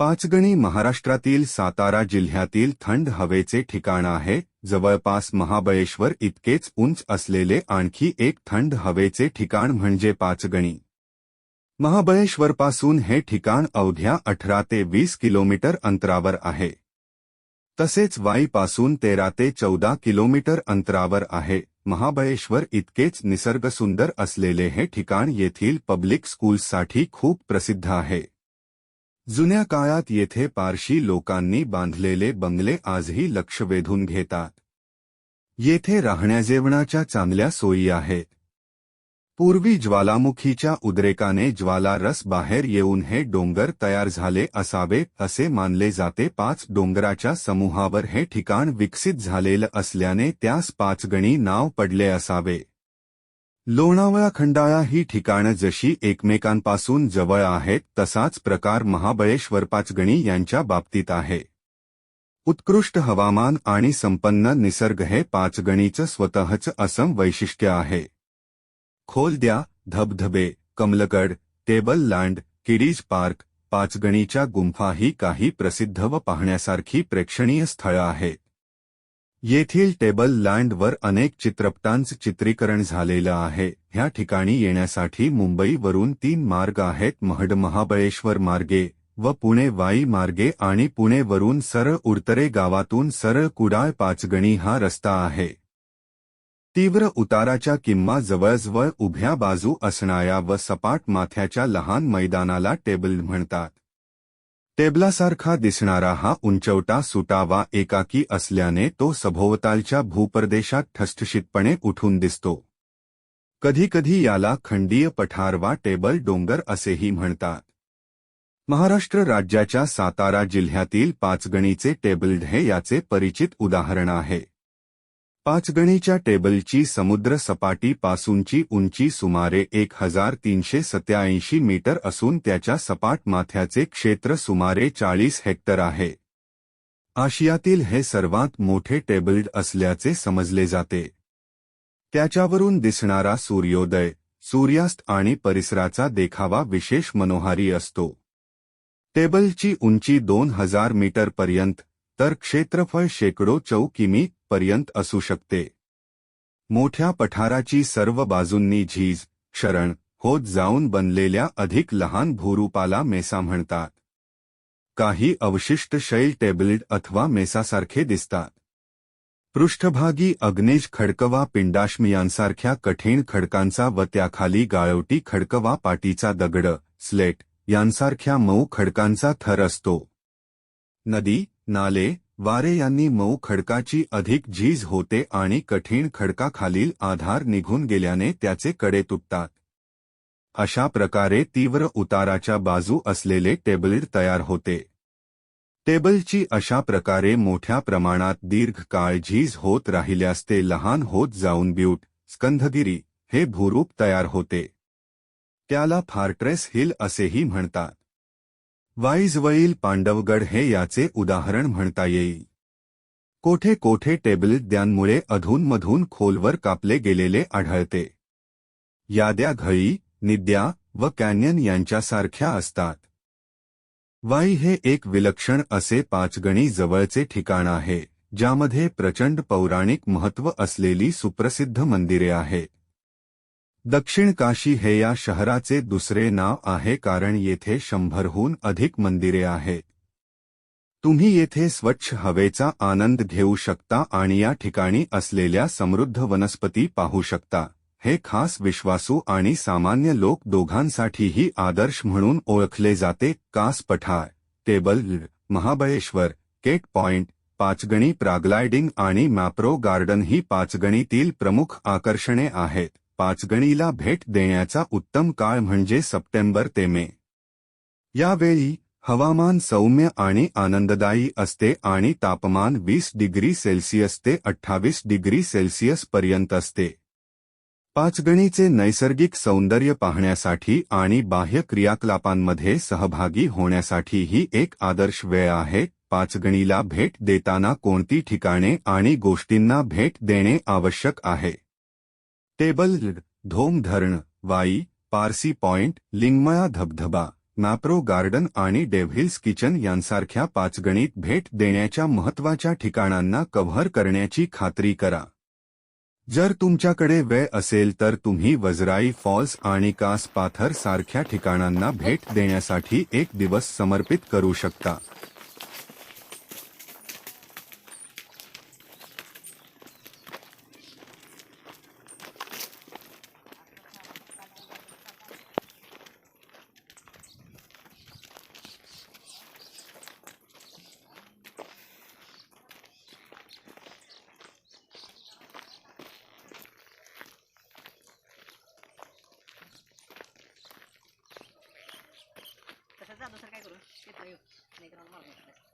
पाचगणी महाराष्ट्रातील सातारा जिल्ह्यातील थंड हवेचे ठिकाण आहे. जवळपास महाबळेश्वर इतकेच उंच असलेले आणखी एक थंड हवेचे ठिकाण म्हणजे पाचगणी. महाबळेश्वरपासून हे ठिकाण अवघ्या अठरा ते वीस किलोमीटर अंतरावर आहे. तसेच वाईपासून तेरा ते चौदा किलोमीटर अंतरावर आहे. महाबळेश्वर इतकेच निसर्गसुंदर असलेले हे ठिकाण येथील पब्लिक स्कूल्ससाठी खूप प्रसिद्ध आहे. जुन्या काळात येथे पारशी लोकांनी बांधलेले बंगले आजही लक्ष वेधून घेतात. येथे राहण्याजेवणाच्या चांगल्या सोयी आहेत. पूर्वी ज्वालामुखीच्या उद्रेकाने ज्वाला रस बाहेर येऊन हे डोंगर तयार झाले असावे असे मानले जाते. पाच डोंगराच्या समूहावर हे ठिकाण विकसित झालेलं असल्याने त्यास पाचगणी नाव पडले असावे. लोणावळा खंडाळा ही ठिकाणं जशी एकमेकांपासून जवळ आहेत तसाच प्रकार महाबळेश्वर पाचगणी यांच्या बाबतीत आहे. उत्कृष्ट हवामान आणि संपन्न निसर्ग हे पाचगणीचं स्वतःच असं वैशिष्ट्य आहे. खोलद्या धबधबे Kamalgad table land kiddies park पाचगणीच्या गुंफा ही काही प्रसिद्ध व पाहण्यासारखी प्रेक्षणीय स्थळं आहेत. येथील टेबल लँडवर अनेक चित्रपटांचं चित्रीकरण झालेलं आहे. ह्या ठिकाणी येण्यासाठी मुंबईवरून तीन मार्ग आहेत. महड महाबळेश्वर मार्गे व पुणे वाई मार्गे आणि पुणेवरून सरळ उरतरे गावातून सरळ कुडाळ पाचगणी हा रस्ता आहे. तीव्र उताराच्या किंवा जवळजवळ उभ्या बाजू असणाऱ्या व सपाट माथ्याच्या लहान मैदानाला टेबल म्हणतात. टेबलासारखा दिसणारा हा उंचवटा सुटावा एकाकी असल्याने तो सभोवतालच्या भूप्रदेशात ठसठशीतपणे उठून दिसतो. कधीकधी याला खंडीय पठार वा टेबल डोंगर असेही म्हणतात. महाराष्ट्र राज्याच्या सातारा जिल्ह्यातील पाचगणीचे टेबल हे याचे परिचित उदाहरण आहे. पाचगणीच्या टेबलची समुद्र सपाटीपासूनची उंची सुमारे एक हजार तीनशे सत्याऐंशी मीटर असून त्याच्या सपाट माथ्याचे क्षेत्र सुमारे चाळीस हेक्टर आहे. आशियातील हे सर्वात मोठे टेबल्ड असल्याचे समजले जाते. त्याच्यावरून दिसणारा सूर्योदय सूर्यास्त आणि परिसराचा देखावा विशेष मनोहारी असतो. टेबलची उंची दोन हजार मीटरपर्यंत तर क्षेत्रफळ शेकडो चौ किमी पर्यंत असू शकते. मोठ्या पठाराची सर्व बाजूंनी झीज क्षरण होत जाऊन बनलेल्या अधिक लहान भूरूपाला मेसा म्हणतात. काही अवशिष्ट शैल टेबलेट अथवा मेसासारखे दिसतात. पृष्ठभागी अग्नेज खडकवा पिंडाश्मियांसारख्या कठीण खडकांचा व त्याखाली गाळवटी खडकवा पाटीचा दगड स्लेट यांसारख्या मऊ खडकांचा थर असतो. नदी नाले वारे यांनी मऊ खडकाची अधिक झीज होते आणि कठीण खडकाखालील आधार निघून गेल्याने त्याचे कडे तुटतात. अशा प्रकारे तीव्र उताराच्या बाजू असलेले टेबल तयार होते. टेबलची अशा प्रकारे मोठ्या प्रमाणात दीर्घकाळ झीज होत राहिल्यास ते लहान होत जाऊन ब्यूट स्कंधगिरी हे भूरूप तयार होते. त्याला फार्ट्रेस हिल असेही म्हणतात. वाईजवळील पांडवगड हे याचे उदाहरण म्हणता येईल. कोठे कोठे टेबलद्यांमुळे अधूनमधून खोलवर कापले गेलेले आढळते. याद्या घळी निद्या व कॅन्यन यांच्यासारख्या असतात. वाई हे एक विलक्षण असे पाचगणी जवळचे ठिकाण आहे ज्यामध्ये प्रचंड पौराणिक महत्त्व असलेली सुप्रसिद्ध मंदिरे आहेत. दक्षिण काशी हे या शहराचे दुसरे नाव आहे कारण येथे शंभरहून अधिक मंदिरे आहेत. तुम्ही येथे स्वच्छ हवेचा आनंद घेऊ शकता आणि या ठिकाणी असलेल्या समृद्ध वनस्पती पाहू शकता. हे खास विश्वासू आणि सामान्य लोक दोघांसाठीही आदर्श म्हणून ओळखले जाते. Kas Pathar table Mahabaleshwar Kate point Panchgani paragliding आणि मॅप्रो गार्डन ही पाचगणीतील प्रमुख आकर्षणे आहेत. पाचगणीला भेट देण्याचा उत्तम काळ म्हणजे सप्टेंबर ते मे. यावेळी हवामान सौम्य आणि आनंददायी असते आणि तापमान वीस डिग्री सेल्सिअस ते अठ्ठावीस डिग्री सेल्सिअस पर्यंत असते. पाचगणीचे नैसर्गिक सौंदर्य पाहण्यासाठी आणि बाह्य क्रियाकलापांमध्ये सहभागी होण्यासाठी ही एक आदर्श वेळ आहे. पाचगणीला भेट देताना कोणती ठिकाणे आणि गोष्टींना भेट देणे आवश्यक आहे? टेबल धोम धरण वाई पारसी पॉइंट लिंगमया धबधबा मॅप्रो गार्डन आणि डेव्हिल्स किचन यांसारख्या पाचगणीत भेट देण्याच्या महत्त्वाच्या ठिकाणांना कव्हर करण्याची खात्री करा. जर तुमच्याकडे वेळ असेल तर तुम्ही वजराई फॉल्स आणि कास पाथर सारख्या ठिकाणांना भेट देण्यासाठी एक दिवस समर्पित करू शकता. तसंच जा दुसरं काय करू शेत नाही